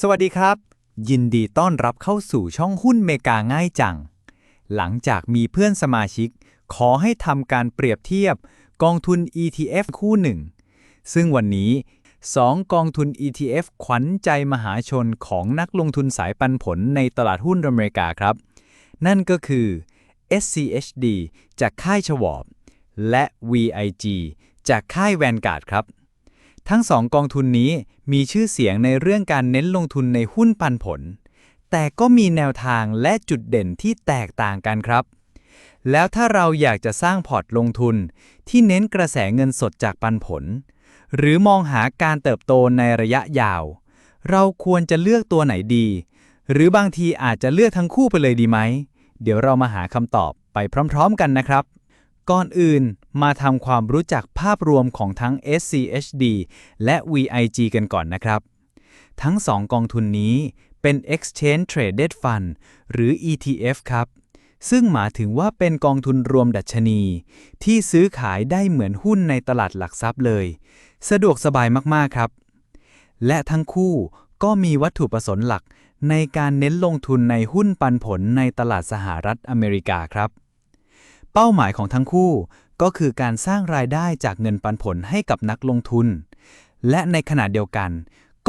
สวัสดีครับ ยินดีต้อนรับเข้าสู่ช่องหุ้นเมกาง่ายจัง หลังจากมีเพื่อนสมาชิก ขอให้ทำการเปรียบเทียบกองทุน ETF คู่หนึ่ง ซึ่งวันนี้ 2 กองทุน ETF ขวัญใจมหาชนของนักลงทุนสายปันผลในตลาดหุ้นอเมริกาครับ นั่นก็คือ SCHD จากค่ายชวอบ และ VIG จากค่ายแวนการ์ดครับ ทั้งสองกองทุนนี้มีชื่อเสียงในเรื่องการเน้นลงทุนในหุ้นปันผล แต่ก็มีแนวทางและจุดเด่นที่แตกต่างกันครับ แล้วถ้าเราอยากจะสร้างพอร์ตลงทุน ที่เน้นกระแสเงินสดจากปันผล หรือมองหาการเติบโตในระยะยาว เราควรจะเลือกตัวไหนดี หรือบางทีอาจจะเลือกทั้งคู่ไปเลยดีไหม เดี๋ยวเรามาหาคำตอบไปพร้อม ๆ กันนะครับ ก่อนอื่น มาทำความรู้จักภาพรวมของทั้ง SCHD และ VIG กันก่อนนะครับ ทั้ง2กองทุนนี้เป็น Exchange Traded Fund หรือ ETF ครับ ซึ่งหมายถึงว่าเป็นกองทุนรวมดัชนี ที่ซื้อขายได้เหมือนหุ้นในตลาดหลักทรัพย์เลย สะดวกสบายมากๆครับ และทั้งคู่ก็มีวัตถุประสงค์หลักในการเน้นลงทุนในหุ้นปันผลในตลาดสหรัฐอเมริกาครับ เป้าหมายของทั้งคู่ ก็คือการสร้างรายได้จากเงินปันผลให้กับนักลงทุน และในขณะเดียวกัน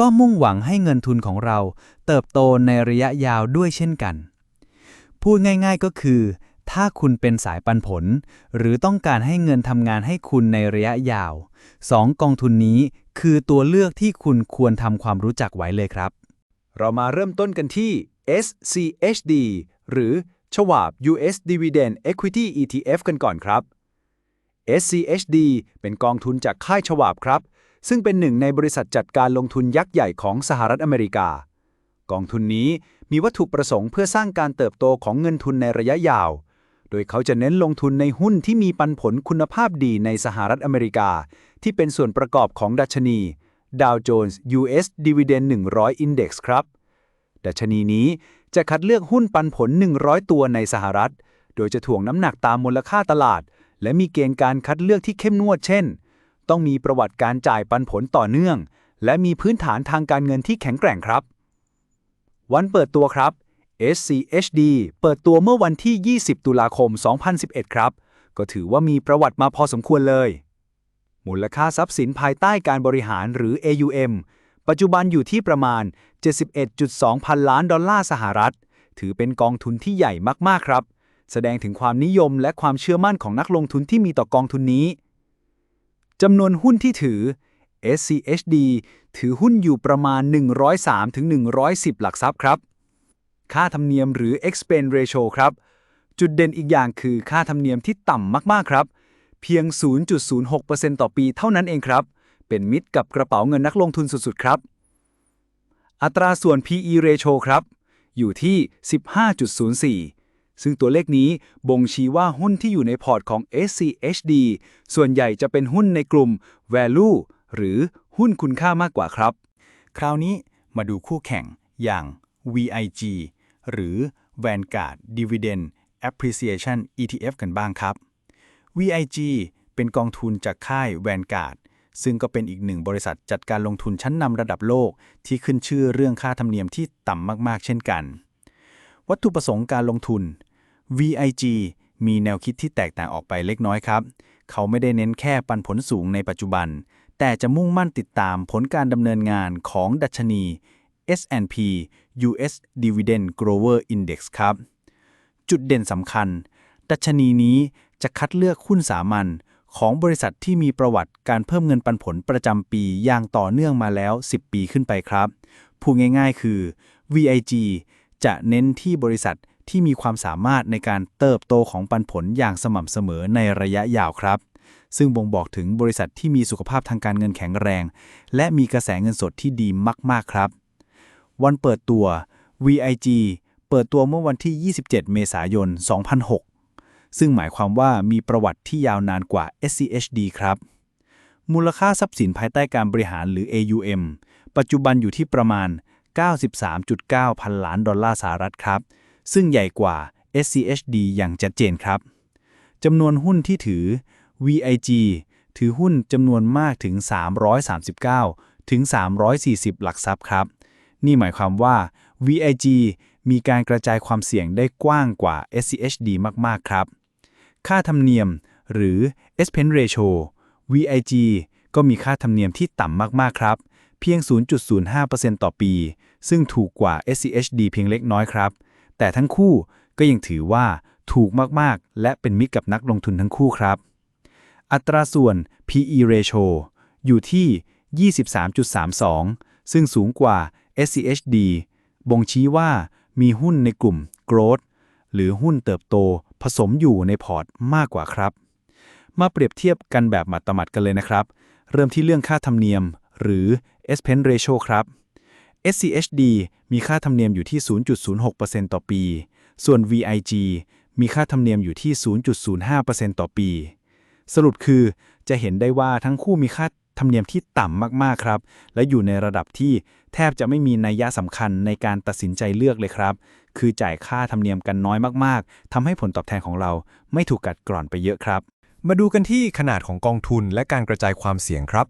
ก็มุ่งหวังให้เงินทุนของเรา เติบโตในระยะยาวด้วยเช่นกัน พูดง่าย ๆก็คือ ถ้าคุณเป็นสายปันผล หรือต้องการให้เงินทำงานให้คุณในระยะยาวสองกองทุนนี้คือตัวเลือกที่คุณควรทำความรู้จักไว้เลยครับ เรามาเริ่มต้นกันที่ SCHD หรือชวาบ US Dividend Equity ETF กันก่อนครับ SCHD เป็นกองทุนจากค่ายชวาบครับ ซึ่งเป็นหนึ่งในบริษัทจัดการลงทุนยักษ์ใหญ่ของสหรัฐอเมริกา กองทุนนี้มีวัตถุประสงค์เพื่อสร้างการเติบโตของเงินทุนในระยะยาว โดยเขาจะเน้นลงทุนในหุ้นที่มีปันผลคุณภาพดีในสหรัฐอเมริกา ที่เป็นส่วนประกอบของดัชนี Dow Jones US Dividend 100 Index ครับ ดัชนีนี้จะคัดเลือกหุ้นปันผล 100 ตัวในสหรัฐ โดยจะถ่วงน้ำหนักตามมูลค่าตลาด และมีเกณฑ์การคัดเลือกที่เข้มงวดเช่น ต้องมีประวัติการจ่ายปันผลต่อเนื่อง และมีพื้นฐานทางการเงินที่แข็งแกร่งครับ วันเปิดตัวครับ SCHD เปิดตัวเมื่อวันที่ 20 ตุลาคม 2011 ครับ ก็ถือว่ามีประวัติมาพอสมควรเลย มูลค่าทรัพย์สินภายใต้การบริหารหรือ AUM ปัจจุบันอยู่ที่ประมาณ 71.2 พันล้านดอลลาร์สหรัฐ ถือเป็นกองทุนที่ใหญ่มาก ๆ ครับ แสดงถึงความนิยมและความเชื่อมั่นของนักลงทุนที่มีต่อกองทุนนี้จำนวนหุ้นที่ถือ SCHD ถือหุ้นอยู่ประมาณ 103-110 หลักทรัพย์ครับ ค่าธรรมเนียมหรือ expense ratio ครับ จุดเด่นอีกอย่างคือค่าธรรมเนียมที่ต่ำมาก ๆ ครับ เพียง 0.06%ต่อปีเท่านั้นเองครับ เป็นมิตรกับกระเป๋าเงินนักลงทุนสุด ๆ ครับ อัตราส่วน PE ratio ครับ อยู่ที่ 15.04 ซึ่งตัวเลขนี้บ่งชี้ว่าหุ้นที่อยู่ในพอร์ตของ SCHD ส่วนใหญ่จะเป็นหุ้นในกลุ่ม value หรือหุ้นคุณค่ามากกว่าครับ คราวนี้มาดูคู่แข่งอย่าง VIG หรือ Vanguard Dividend Appreciation ETF กันบ้างครับ VIG เป็นกองทุนจากค่าย Vanguard ซึ่งก็เป็นอีกหนึ่งบริษัทจัดการลงทุนชั้นนำระดับโลก ที่ขึ้นชื่อเรื่องค่าธรรมเนียมที่ต่ำมากๆ เช่นกัน วัตถุประสงค์การลงทุน VIG มีแนวคิดที่แตกต่างออกไปเล็กน้อยครับ เขาไม่ได้เน้นแค่ปันผลสูงในปัจจุบัน แต่จะมุ่งมั่นติดตามผลการดำเนินงานของดัชนี S&P US Dividend Grower Index ครับ จุดเด่นสำคัญ ดัชนีนี้จะคัดเลือกหุ้นสามัญของบริษัทที่มีประวัติการเพิ่มเงินปันผลประจำปีอย่างต่อเนื่องมาแล้ว 10 ปีขึ้นไปครับ พูดง่ายๆคือ VIG จะเน้นที่บริษัท ที่มีความสามารถในการเติบโตของปันผลอย่างสม่ำเสมอในระยะยาวครับ ซึ่งบ่งบอกถึงบริษัทที่มีสุขภาพทางการเงินแข็งแรง และมีกระแสเงินสดที่ดีมาก ๆ ครับ วันเปิดตัว VIG เปิดตัวเมื่อวันที่ 27 เมษายน 2006 ซึ่งหมายความว่ามีประวัติที่ยาวนานกว่า SCHD ครับ มูลค่าทรัพย์สินภายใต้การบริหารหรือ AUM ปัจจุบันอยู่ที่ประมาณ 93.9 พันล้านดอลลาร์สหรัฐครับ ซึ่งใหญ่กว่า SCHD อย่างชัดเจนครับจำนวนหุ้นที่ถือ VIG ถือหุ้นจำนวนมากถึง 339 ถึง 340 หลักทรัพย์ครับ นี่หมายความว่า VIG มีการกระจายความเสี่ยงได้กว้างกว่า SCHD มาก ๆ ครับ ค่าธรรมเนียมหรือ expense ratio VIG ก็มีค่าธรรมเนียมที่ต่ำมาก ๆ ครับ เพียง 0.05%ต่อปี ซึ่งถูกกว่า SCHD เพียงเล็กน้อยครับ แต่ทั้งคู่ก็ยังถือว่าถูกมาก ๆ และเป็นมิตรกับนักลงทุนทั้งคู่ครับ อัตราส่วน PE ratio อยู่ที่ 23.32 ซึ่งสูงกว่า SCHD บ่งชี้ว่ามีหุ้นในกลุ่ม growth หรือหุ้นเติบโตผสมอยู่ในพอร์ตมากกว่าครับ มาเปรียบเทียบกันแบบหมัดต่อมัดกันเลยนะครับ เริ่มที่เรื่องค่าธรรมเนียม หรือ expense ratio ครับ SCHD มีค่าธรรมเนียมอยู่ที่ 0.06%ต่อปี ส่วน VIG มีค่าธรรมเนียมอยู่ที่ 0.05%ต่อปี สรุปคือจะเห็นได้ว่าทั้งคู่มีค่าธรรมเนียมที่ต่ำมาก ๆ ครับ และอยู่ในระดับที่แทบจะไม่มีนัยยะสำคัญในการตัดสินใจเลือกเลยครับ คือจ่ายค่าธรรมเนียมกันน้อยมากๆทำให้ผลตอบแทนของเราไม่ถูกกัดกร่อนไปเยอะครับ มาดูกันที่ขนาดของกองทุนและการกระจายความเสี่ยงครับ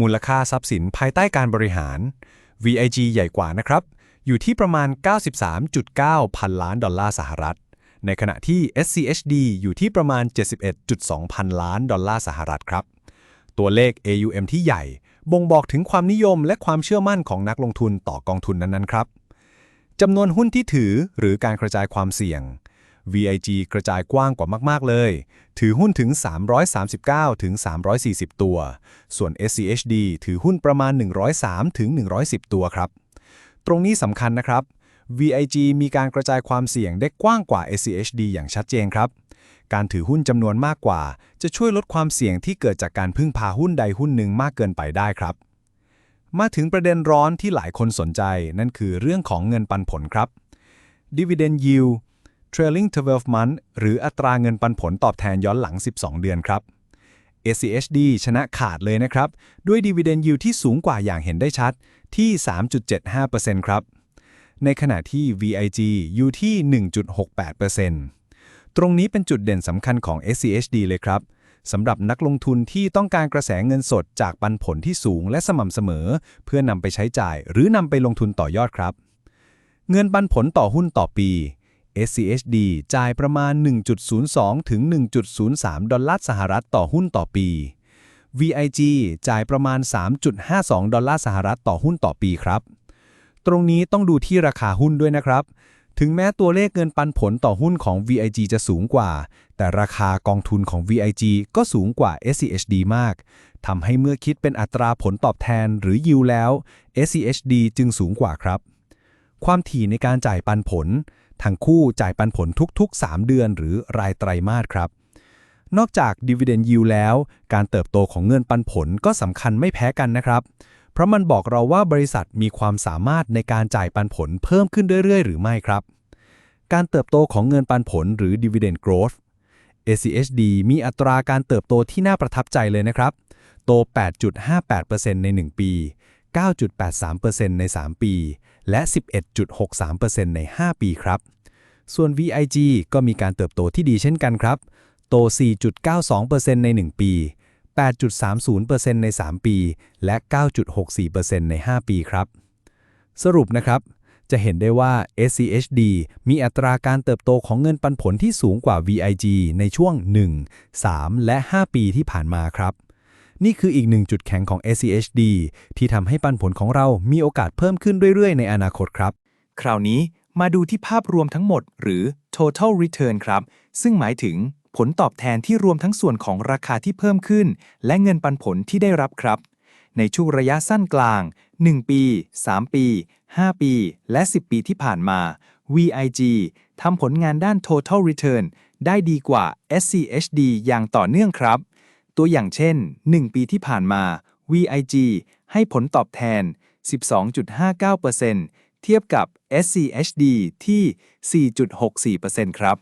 มูลค่าทรัพย์สินภายใต้การบริหาร VIG ใหญ่กว่านะครับ อยู่ที่ประมาณ 93.9 พันล้านดอลลาร์สหรัฐ ในขณะที่ SCHD อยู่ที่ประมาณ 71.2 พันล้านดอลลาร์สหรัฐครับ ตัวเลข AUM ที่ใหญ่ บ่งบอกถึงความนิยมและความเชื่อมั่นของนักลงทุนต่อกองทุนนั้นๆครับจำนวนหุ้นที่ถือหรือการกระจายความเสี่ยง VIG กระจายกว้างกว่ามาก ๆ เลย ถือหุ้นถึง 339 ถึง 340 ตัว ส่วน SCHD ถือหุ้นประมาณ 103 ถึง 110 ตัวครับ ตรงนี้สำคัญนะครับ VIG มีการกระจายความเสี่ยงได้กว้างกว่า SCHD อย่างชัดเจนครับ การถือหุ้นจำนวนมากกว่า จะช่วยลดความเสี่ยงที่เกิดจากการพึ่งพาหุ้นใดหุ้นหนึ่งมากเกินไปได้ครับมาถึงประเด็นร้อนที่หลายคนสนใจ นั่นคือเรื่องของเงินปันผลครับ Dividend Yield Trailing 12 month หรืออัตราเงินปันผลตอบแทนย้อนหลัง 12 เดือนครับ ACHD ชนะขาดเลยนะครับ ด้วย Dividend Yield ที่สูงกว่าอย่างเห็นได้ชัดที่ 3.75%ครับ ในขณะที่ VIG อยู่ที่ 1.68%ตรงนี้เป็นจุดเด่นสำคัญของ SCHD เลยครับสำหรับนักลงทุนที่ต้องการกระแสเงินสดจากปันผลที่สูงและสม่ำเสมอ เพื่อนำไปใช้จ่าย หรือนำไปลงทุนต่อยอดครับ เงินปันผลต่อหุ้นต่อปี SCHD จ่ายประมาณ 1.02 ถึง 1.03 ดอลลาร์สหรัฐต่อหุ้นต่อปี VIG จ่ายประมาณ 3.52 ดอลลาร์สหรัฐต่อหุ้นต่อปีครับ ตรงนี้ต้องดูที่ราคาหุ้นด้วยนะครับ ถึงแม้ตัวเลขเงินปันผลต่อหุ้นของ VIG จะสูงกว่า แต่ราคากองทุนของ VIG ก็สูงกว่า SCHD มาก ทำให้เมื่อคิดเป็นอัตราผลตอบแทนหรือยิวแล้ว SCHD จึงสูงกว่าครับ ความถี่ในการจ่ายปันผล ทั้งคู่จ่ายปันผลทุกๆ 3 เดือนหรือรายไตรมาสครับ นอกจาก Dividend Yield แล้ว การเติบโตของเงินปันผลก็สำคัญไม่แพ้กันนะครับ เพราะมันบอกเราว่าบริษัทมีความสามารถในการจ่ายปันผลเพิ่มขึ้นเรื่อยๆ หรือไม่ครับ การเติบโตของเงินปันผลหรือ Dividend Growth ACHD มีอัตราการเติบโตที่น่าประทับใจเลยนะครับ โต 8.58%ใน 1 ปี 9.83%ใน 3 ปี และ 11.63%ใน 5 ปีครับ ส่วน VIG ก็มีการเติบโตที่ดีเช่นกันครับ โต 4.92%ใน 1 ปี 8.30%ใน 3 ปี และ 9.64%ใน 5 ปีครับ สรุปนะครับ จะเห็นได้ว่า SCHD มีอัตราการเติบโตของเงินปันผลที่สูงกว่า VIG ในช่วง 1 3 และ 5 ปีที่ผ่านมาครับ นี่คืออีกหนึ่งจุดแข็งของ SCHD ที่ทำให้ปันผลของเรามีโอกาสเพิ่มขึ้นเรื่อยๆ ในอนาคตครับ คราวนี้มาดูที่ภาพรวมทั้งหมด หรือ total return ครับ ซึ่งหมายถึงผลตอบแทนที่รวมทั้งส่วนของราคาที่เพิ่มขึ้น และเงินปันผลที่ได้รับครับ ในช่วงระยะสั้นกลาง 1 ปี 3 ปี 5 ปี และ 10 ปีที่ผ่านมา VIG ทำผลงานด้าน total return ได้ดีกว่า SCHD อย่างต่อเนื่องครับ ตัวอย่างเช่น 1 ปีที่ผ่านมา VIG ให้ผลตอบแทน 12.59%เทียบกับ SCHD ที่ 4.64%ครับ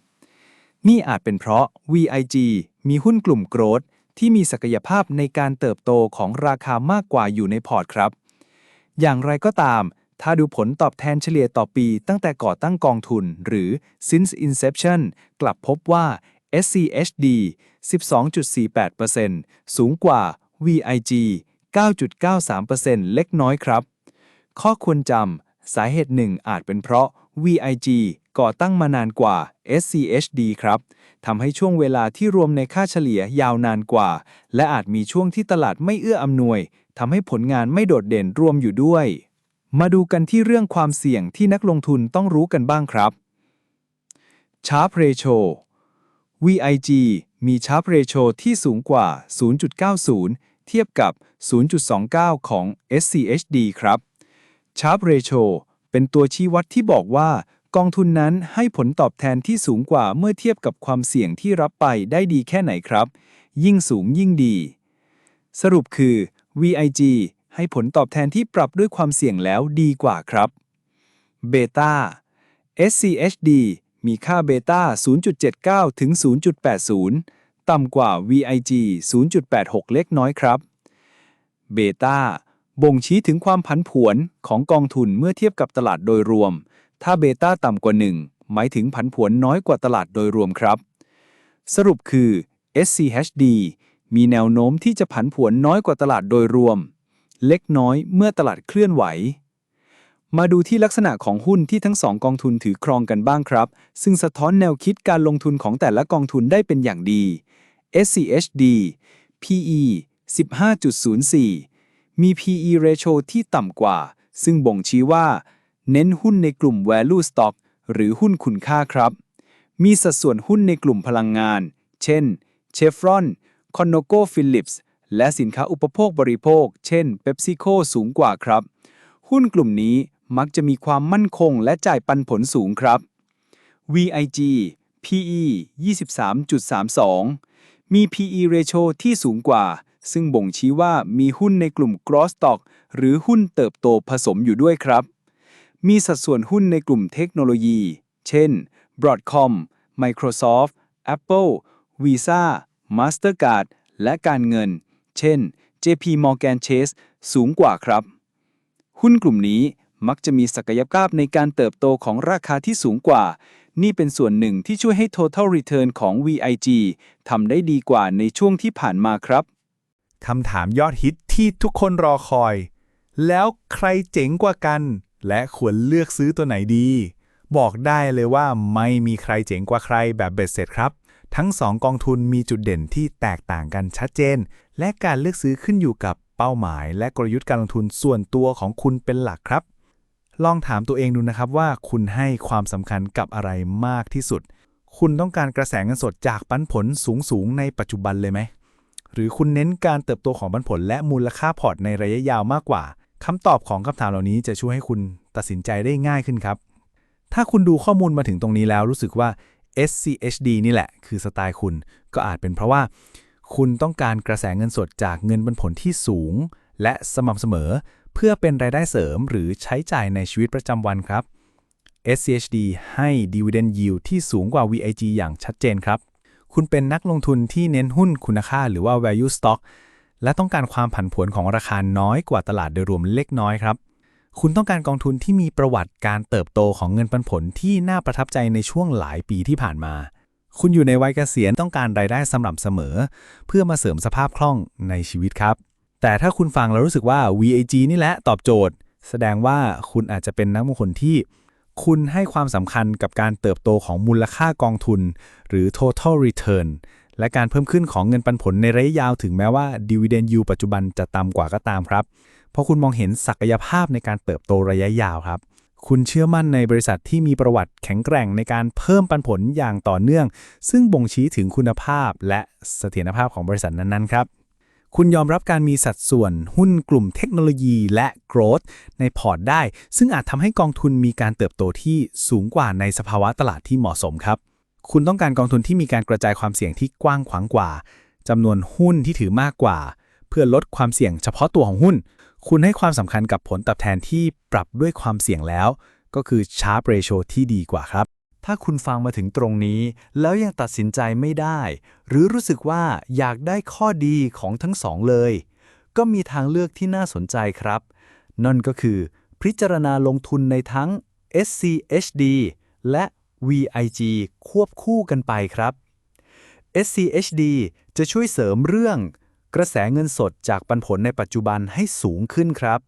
นี่อาจเป็นเพราะ VIG มีหุ้นกลุ่มโกรดที่มีศักยภาพในการเติบโตของราคามากกว่าอยู่ในพอร์ตครับ อย่างไรก็ตาม ถ้าดูผลตอบแทนเฉลี่ยต่อปีตั้งแต่ก่อตั้งกองทุนหรือ since inception กลับพบว่า SCHD 12.48%สูงกว่า VIG 9.93%เล็กน้อยครับ ข้อควรจำ สาเหตุหนึ่งอาจเป็นเพราะ VIG ก่อตั้งมานานกว่า SCHD ครับทำให้ช่วงเวลาที่รวมในค่าเฉลี่ยยาวนานกว่า และอาจมีช่วงที่ตลาดไม่เอื้ออำนวยทำให้ผลงานไม่โดดเด่นรวมอยู่ด้วย มาดูกันที่เรื่องความเสี่ยงที่นักลงทุนต้องรู้กันบ้างครับ Sharp Ratio VIG มี Sharp Ratio ที่สูงกว่า 0.90 เทียบกับ 0.29 ของ SCHD ครับ Sharp Ratio เป็นตัวชี้วัดที่บอกว่ากองทุนนั้นให้ผลตอบแทนที่สูงกว่าเมื่อเทียบกับความเสี่ยงที่รับไปได้ดีแค่ไหนครับ ยิ่งสูงยิ่งดี สรุปคือ VIG ให้ผลตอบแทนที่ปรับด้วยความเสี่ยงแล้วดีกว่าครับเบต้า SCHD มีค่าเบต้า 0.79 ถึง 0.80 ต่ำกว่า VIG 0.86 เล็กน้อยครับ เบต้าบ่งชี้ถึงความผันผวนของกองทุนเมื่อเทียบกับตลาดโดยรวม ถ้าเบต้าต่ำกว่า 1 หมายถึงผันผวนน้อยกว่าตลาดโดยรวมครับ สรุปคือ SCHD มีแนวโน้มที่จะผันผวนน้อยกว่าตลาดโดยรวม เล็กน้อยเมื่อตลาดเคลื่อนไหว มาดูที่ลักษณะของหุ้นที่ทั้งสองกองทุนถือครองกันบ้างครับ ซึ่งสะท้อนแนวคิดการลงทุนของแต่ละกองทุนได้เป็นอย่างดี SCHD PE 15.04 มี PE ratio ที่ต่ำกว่า ซึ่งบ่งชี้ว่า เน้นหุ้นในกลุ่ม value stock หรือหุ้นคุณค่าครับ มีสัดส่วนหุ้นในกลุ่มพลังงาน เช่น Chevron, ConocoPhillips และสินค้าอุปโภคบริโภค เช่น PepsiCo สูงกว่าครับ หุ้นกลุ่มนี้ มักจะมีความมั่นคงและจ่ายปันผลสูงครับ VIG PE 23.32 มี PE ratio ที่สูงกว่า ซึ่งบ่งชี้ว่ามีหุ้นในกลุ่ม Growth Stock หรือหุ้นเติบโตผสมอยู่ด้วยครับ มีสัดส่วนหุ้นในกลุ่มเทคโนโลยี เช่น Broadcom Microsoft Apple Visa Mastercard และการเงิน เช่น JP Morgan Chase สูงกว่าครับ หุ้นกลุ่มนี้ มักจะมีศักยภาพในการเติบโตของราคาที่สูงกว่า นี่เป็นส่วนหนึ่งที่ช่วยให้ total return ของ VIG ทำได้ดีกว่าในช่วงที่ผ่านมาครับคำถามยอดฮิตที่ทุกคนรอคอย แล้วใครเจ๋งกว่ากัน และควรเลือกซื้อตัวไหนดี บอกได้เลยว่าไม่มีใครเจ๋งกว่าใครแบบเบ็ดเสร็จครับ ทั้งสองกองทุนมีจุดเด่นที่แตกต่างกันชัดเจน และการเลือกซื้อขึ้นอยู่กับเป้าหมาย และกลยุทธ์การลงทุนส่วนตัวของคุณเป็นหลักครับ ลองถามตัวเองดูนะครับว่าคุณให้ความสำคัญกับอะไรมากที่สุด คุณต้องการกระแสเงินสดจากปันผลสูงๆ ในปัจจุบันเลยไหม หรือคุณเน้นการเติบโตของปันผลและมูลค่าพอร์ตในระยะยาวมากกว่าคำตอบของคำถามเหล่านี้จะช่วยให้คุณตัดสินใจได้ง่ายขึ้นครับ ถ้าคุณดูข้อมูลมาถึงตรงนี้แล้วรู้สึกว่า SCHD นี่แหละ คือสไตล์คุณก็อาจเป็นเพราะว่า คุณต้องการกระแสเงินสดจากเงินปันผลที่สูง และสม่ำเสมอ พื่อเป็นรายได้เสริมหรือใช้จ่ายในชีวิตประจำวันครับ SCHD ให้ Dividend Yield ที่สูงกว่า VIG อย่างชัดเจนครับ คุณเป็นนักลงทุนที่เน้นหุ้นคุณค่าหรือว่า value stock และต้องการความผันผวนของราคาน้อยกว่าตลาดโดยรวมเล็กน้อยครับ คุณต้องการกองทุนที่มีประวัติการเติบโตของเงินปันผลที่น่าประทับใจในช่วงหลายปีที่ผ่านมา คุณอยู่ในวัยเกษียณต้องการรายได้สม่ำเสมอ เพื่อมาเสริมสภาพคล่องในชีวิตครับ แต่ถ้าคุณฟังแล้วรู้สึกว่า VAG นี่แหละตอบโจทย์ แสดงว่าคุณอาจจะเป็นนักลงทุนที่ คุณให้ความสำคัญกับการเติบโตของมูลค่ากองทุน หรือ total return และการเพิ่มขึ้นของเงินปันผลในระยะยาวถึงแม้ว่า dividend yield ปัจจุบันจะต่ำกว่าก็ตามครับ เพราะคุณมองเห็นศักยภาพในการเติบโตระยะยาวครับ คุณเชื่อมั่นในบริษัทที่มีประวัติแข็งแกร่งในการเพิ่มปันผลอย่างต่อเนื่อง ซึ่งบ่งชี้ถึงคุณภาพและเสถียรภาพของบริษัทนั้นๆครับ คุณยอมรับการมีสัดส่วนหุ้นกลุ่มเทคโนโลยีและ growth ในพอร์ตได้ ซึ่งอาจทำให้กองทุนมีการเติบโตที่สูงกว่าในสภาวะตลาดที่เหมาะสมครับ คุณต้องการกองทุนที่มีการกระจายความเสี่ยงที่กว้างขวางกว่าจำนวนหุ้นที่ถือมากกว่า เพื่อลดความเสี่ยงเฉพาะตัวของหุ้น คุณให้ความสำคัญกับผลตอบแทนที่ปรับด้วยความเสี่ยงแล้ว ก็คือ Sharp Ratio ที่ดีกว่าครับ ถ้าคุณฟังมาถึงตรงนี้ แล้วยังตัดสินใจไม่ได้ หรือรู้สึกว่าอยากได้ข้อดีของทั้งสองเลย ก็มีทางเลือกที่น่าสนใจครับ นั่นก็คือ พิจารณาลงทุนในทั้ง SCHD และ VIG ควบคู่กันไปครับ SCHD จะช่วยเสริมเรื่อง กระแสเงินสดจากปันผลในปัจจุบันให้สูงขึ้นครับ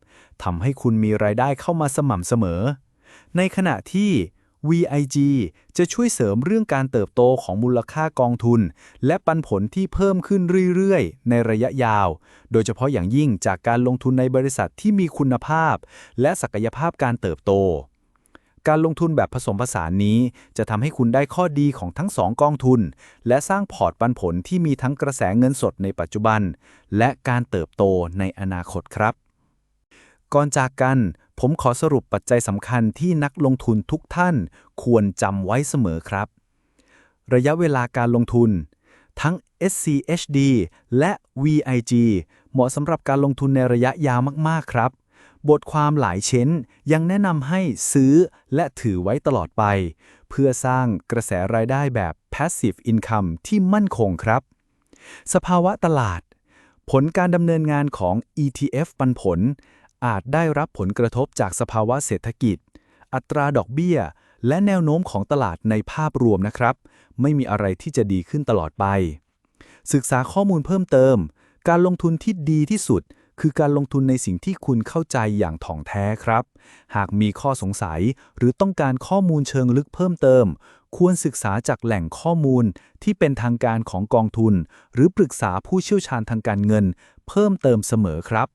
ทำให้คุณมีรายได้เข้ามาสม่ำเสมอ ในขณะที่ VIG จะช่วยเสริมเรื่องการเติบโตของมูลค่ากองทุน และปันผลที่เพิ่มขึ้นเรื่อยๆ ในระยะยาว โดยเฉพาะอย่างยิ่งจากการลงทุนในบริษัทที่มีคุณภาพ และศักยภาพการเติบโต การลงทุนแบบผสมผสานนี้ จะทำให้คุณได้ข้อดีของทั้งสองกองทุน และสร้างพอร์ตปันผลที่มีทั้งกระแสเงินสดในปัจจุบัน และการเติบโตในอนาคตครับ ก่อนจากกัน ผมขอสรุปปัจจัยสำคัญที่นักลงทุนทุกท่านควรจำไว้เสมอครับ ระยะเวลาการลงทุน ทั้ง SCHD และ VIG เหมาะสำหรับการลงทุนในระยะยาวมากๆครับ บทความหลายเช้นยังแนะนำให้ซื้อและถือไว้ตลอดไป เพื่อสร้างกระแสรายได้แบบ Passive Income ที่มั่นคงครับ สภาวะตลาด ผลการดำเนินงานของ ETF ปันผล อาจได้รับผลกระทบจากสภาวะเศรษฐกิจ อัตราดอกเบี้ย และแนวโน้มของตลาดในภาพรวมนะครับ ไม่มีอะไรที่จะดีขึ้นตลอดไป ศึกษาข้อมูลเพิ่มเติม การลงทุนที่ดีที่สุด คือการลงทุนในสิ่งที่คุณเข้าใจอย่างถ่องแท้ครับ หากมีข้อสงสัยหรือต้องการข้อมูลเชิงลึกเพิ่มเติม ควรศึกษาจากแหล่งข้อมูลที่เป็นทางการของกองทุน หรือปรึกษาผู้เชี่ยวชาญทางการเงิน เพิ่มเติมเสมอครับ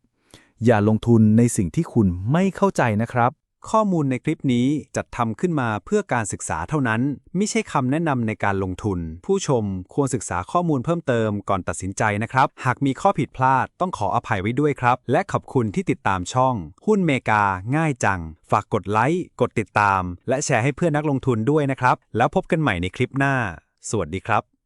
อย่าลงทุนในสิ่งที่คุณไม่เข้าใจนะครับ ข้อมูลในคลิปนี้จัดทำขึ้นมาเพื่อการศึกษาเท่านั้น ไม่ใช่คำแนะนำในการลงทุน ผู้ชมควรศึกษาข้อมูลเพิ่มเติมก่อนตัดสินใจนะครับ หากมีข้อผิดพลาดต้องขออภัยไว้ด้วยครับ และขอบคุณที่ติดตามช่อง หุ้นเมกา ง่ายจัง ฝากกดไลค์กดติดตาม และแชร์ให้เพื่อนนักลงทุนด้วยนะครับ แล้วพบกันใหม่ในคลิปหน้า สวัสดีครับ